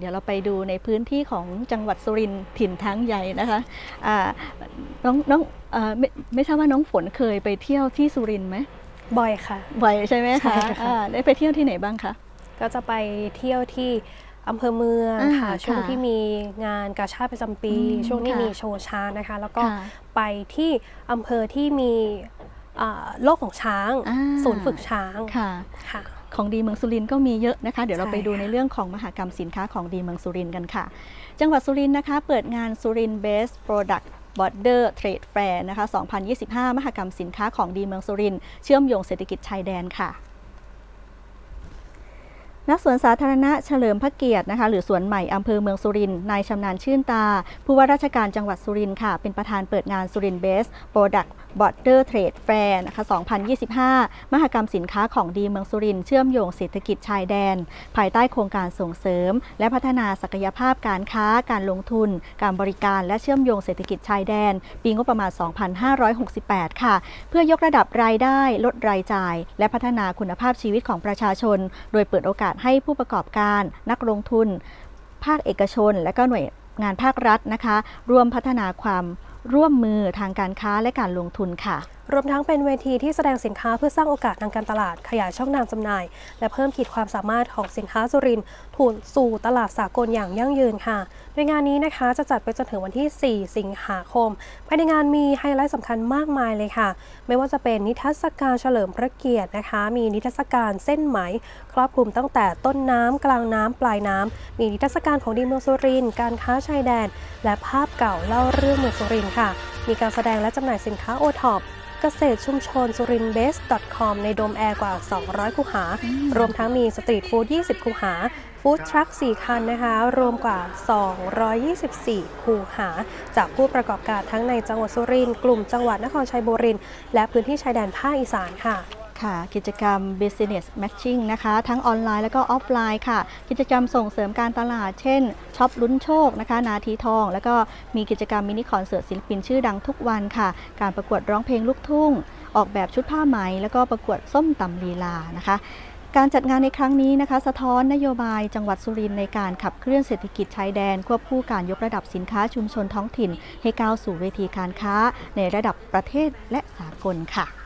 ดี๋ยวเราไปดูในพื้นที่ของจังหวัดสุรินทร์ถิ่นทางใหญ่นะคะอ่าน้องน้องเอ่อไม่ไม่ทราบว่าน้องฝนเคยไปเที่ยวที่สุรินทร์ไหมบ่อยค่ะ บ่อยใช่ไหมใช่คะค่ะอ่าได้ไปเที่ยวที่ไหนบ้างคะก็จะไปเที่ยวที่อำเภอเมืองอ่าค่ะช่วงค่ะที่มีงานกาชาติประจำปีอืมช่วงที่ค่ะมีโชว์ช้างนะคะ แล้วก็ค่ะไปที่อำเภอที่มีอ่าโลกของช้างอ่าศูนย์ฝึกช้างค่ะค่ะ ของดีเมืองสุรินทร์ก็มีเยอะนะคะ เดี๋ยวเราใช่ไปดูในเรื่องของมหกรรมสินค้าของดีเมืองสุรินทร์กันค่ะ จังหวัดสุรินทร์นะคะ เปิดงานสุรินทร์ Best Product Border Trade Fair นะคะ 2025 มหกรรมสินค้าของดีเมืองสุรินทร์เชื่อมโยงเศรษฐกิจชายแดนค่ะ ณสวนสาธารณะเฉลิมพระเกียรตินะคะ หรือสวนใหม่อำเภอเมืองสุรินทร์นายชำนาญชื่นตา ผู้ว่าราชการจังหวัดสุรินทร์ค่ะ เป็นประธานเปิดงานสุรินทร์เบสโปรดักต์บอร์เดอร์เทรดแฟร์นะคะ 2025 มหกรรมสินค้าของดีเมืองสุรินทร์เชื่อมโยงเศรษฐกิจชายแดน ภายใต้โครงการส่งเสริม และพัฒนาศักยภาพการค้า การลงทุน การบริการและเชื่อมโยงเศรษฐกิจชายแดน ปีงบประมาณ 2568 ค่ะ เพื่อยกระดับรายได้ลดรายจ่าย และพัฒนาคุณภาพชีวิตของประชาชน โดยเปิดโอกาสให้ผู้ประกอบการ นักลงทุน ภาคเอกชน และก็หน่วยงานภาครัฐนะคะ ร่วมพัฒนาความร่วมมือทางการค้าและการลงทุนค่ะ รวมทั้งเป็นเวทีที่แสดงสินค้าเพื่อสร้างโอกาสทางการตลาด ขยายช่องทางจำหน่าย และเพิ่มขีดความสามารถของสินค้าสุรินถูนสู่ตลาดสากลอย่างยั่งยืนค่ะ โดยงานนี้นะคะจะจัดไปจนถึงวันที่ 4 สิงหาคม ภายในงานมีไฮไลท์สำคัญมากมายเลยค่ะ ไม่ว่าจะเป็นนิทรรศการเฉลิมพระเกียรตินะคะ มีนิทรรศการเส้นไหม ครอบคลุมตั้งแต่ต้นน้ำกลางน้ำปลายน้ำมีนิทรรศการของดีเมืองสุรินทร์การค้าชายแดน และภาพเก่าเล่าเรื่องเมืองสุรินทร์ค่ะ มีการแสดงและจำหน่ายสินค้าโอท็อป เกษตรชุมชนสุรินเบส .com ในโดมแอร์กว่า 200 คูหา รวมทั้งมีสตรีทฟู้ด 20 คูหา ฟู้ดทรัค 4 คันนะคะ รวมกว่า 224 คูหา จากผู้ประกอบการทั้งในจังหวัดสุรินทร์กลุ่มจังหวัดนครชัยบุรีและพื้นที่ชายแดนภาคอีสานค่ะ ค่ะกิจกรรม Business Matching นะคะ ทั้งออนไลน์แล้วก็ออฟไลน์ค่ะ กิจกรรมส่งเสริมการตลาด เช่นช็อปลุ้นโชคนะคะ นาทีทอง แล้วก็มีกิจกรรมมินิคอนเสิร์ตศิลปินชื่อดังทุกวันค่ะ การประกวดร้องเพลงลูกทุ่ง ออกแบบชุดผ้าไหม แล้วก็ประกวดส้มตำลีลานะคะการจัดงานในครั้งนี้นะคะ สะท้อนนโยบายจังหวัดสุรินทร์ในการขับเคลื่อนเศรษฐกิจชายแดน ควบคู่การยกระดับสินค้าชุมชนท้องถิ่น ให้ก้าวสู่เวทีการค้า ในระดับประเทศและสากลค่ะ